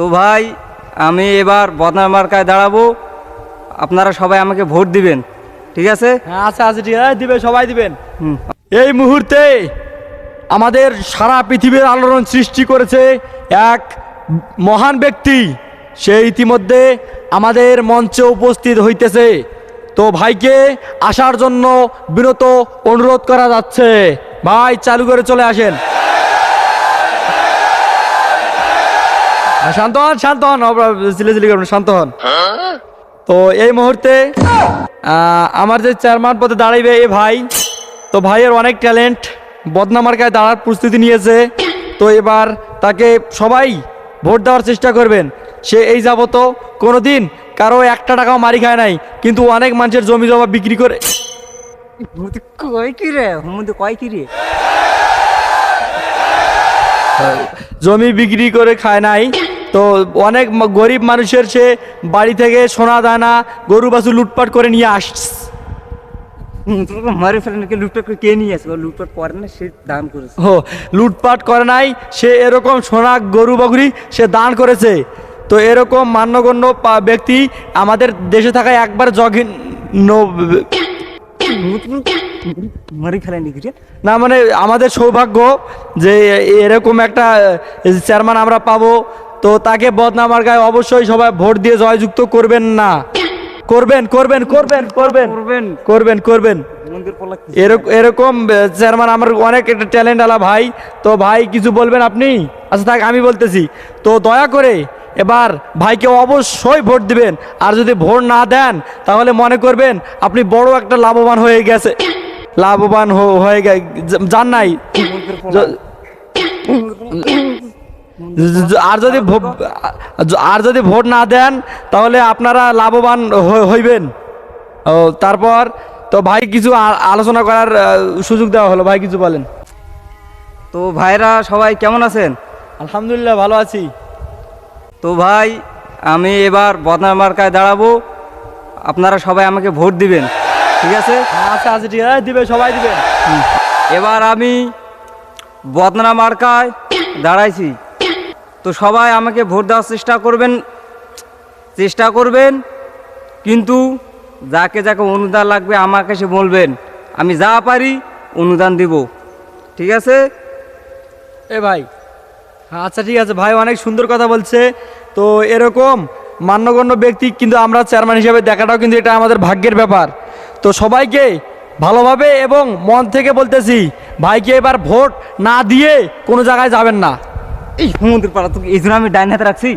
তো ভাই আমি এবার বদনার মার্কায় দাঁড়াবো। আপনারা সবাই আমাকে ভোট দিবেন ঠিক আছে? হ্যাঁ আচ্ছা আচ্ছা ঠিক আছে দিবে সবাই দিবেন। এই মুহূর্তে আমাদের সারা পৃথিবীর আলোড়ন সৃষ্টি করেছে এক মহান ব্যক্তি। সে ইতিমধ্যে আমাদের মঞ্চে উপস্থিত হইতেছে। তো ভাইকে আসার জন্য বিনত অনুরোধ করা যাচ্ছে। ভাই চালু করে চলে আসেন। শান্ত হন শান্ত হন সিলেসিলি করবেন শান্ত হন। তো এই মুহূর্তে আমার যে চেয়ারম্যান পদে দাঁড়াইবে এই ভাই তো ভাইয়ের অনেক ট্যালেন্ট বদনামার্কায় দাঁড়ার প্রস্তুতি নিয়েছে। তো এবার তাকে সবাই ভোট দেওয়ার চেষ্টা করবেন। সে এই যাবত কোনো দিন কারও একটা টাকাও মারি খায় নাই কিন্তু অনেক মানুষের জমি জমা বিক্রি করে কয় কি রে? কয় কি রে? জমি বিক্রি করে খায় নাই। তো অনেক গরিব মানুষের সে বাড়ি থেকে সোনা দানা গরু বাছু লুটপাট করে নিয়ে আসছে। ফেলেন লুটপাট করে কে নিয়ে আসবে লুটপাট করে না সে দান করেছে। ও লুটপাট করে নাই সে এরকম সোনা গরু বকরি সে দান করেছে। তো এরকম মান্যগণ্য ব্যক্তি আমাদের দেশে থাকায় একবার ফেলেন না মানে আমাদের সৌভাগ্য যে এরকম একটা চেয়ারম্যান আমরা পাবো। তো তাকে বদনামার গায়ে অবশ্যই সবাই ভোট দিয়ে জয়যুক্ত করবেন না। করবেন করবেন করবেন করবেন করবেন। করবেন এরকম চেয়ারম্যান আমার অনেক একটা ট্যালেন্ট আলা ভাই। তো ভাই কিছু বলবেন আপনি? আচ্ছা থাক আমি বলতেছি। তো দয়া করে এবার ভাইকে অবশ্যই ভোট দিবেন। আর যদি ভোট না দেন তাহলে মনে করবেন আপনি বড় একটা লাভবান হয়ে গেছে। লাভবান হয়ে গে যান নাই। আর যদি আর যদি ভোট না দেন তাহলে আপনারা লাভবান হইবেন। ও তারপর তো ভাই কিছু আলোচনা করার সুযোগ দেওয়া হলো। ভাই কিছু বলেন। তো ভাইরা সবাই কেমন আছেন? আলহামদুলিল্লাহ ভালো আছি। তো ভাই আমি এবার বদনার মার্কায় দাঁড়াবো। আপনারা সবাই আমাকে ভোট দিবেন ঠিক আছে? আচ্ছা আচ্ছা ঠিক আছে। দিবে সবাই দিবে এবার আমি বদনা মার্কায় দাঁড়াইছি। তো সবাই আমাকে ভোট দেওয়ার চেষ্টা করবেন চেষ্টা করবেন, কিন্তু যাকে যাকে অনুদান লাগবে আমাকে সে বলবেন, আমি যা পারি অনুদান দিব। ঠিক আছে? এ ভাই আচ্ছা ঠিক আছে, ভাই অনেক সুন্দর কথা বলছে। তো এরকম মান্যগণ্য ব্যক্তি কিন্তু আমরা চেয়ারম্যান হিসেবে দেখাটাও কিন্তু এটা আমাদের ভাগ্যের ব্যাপার। তো সবাইকে ভালোভাবে এবং মন থেকে বলতেছি, ভাইকে এবার ভোট না দিয়ে কোনো জায়গায় যাবেন না। এই সমুদ্র পাড়া তো এই জন্য আমি ডাইন হাতে রাখছি।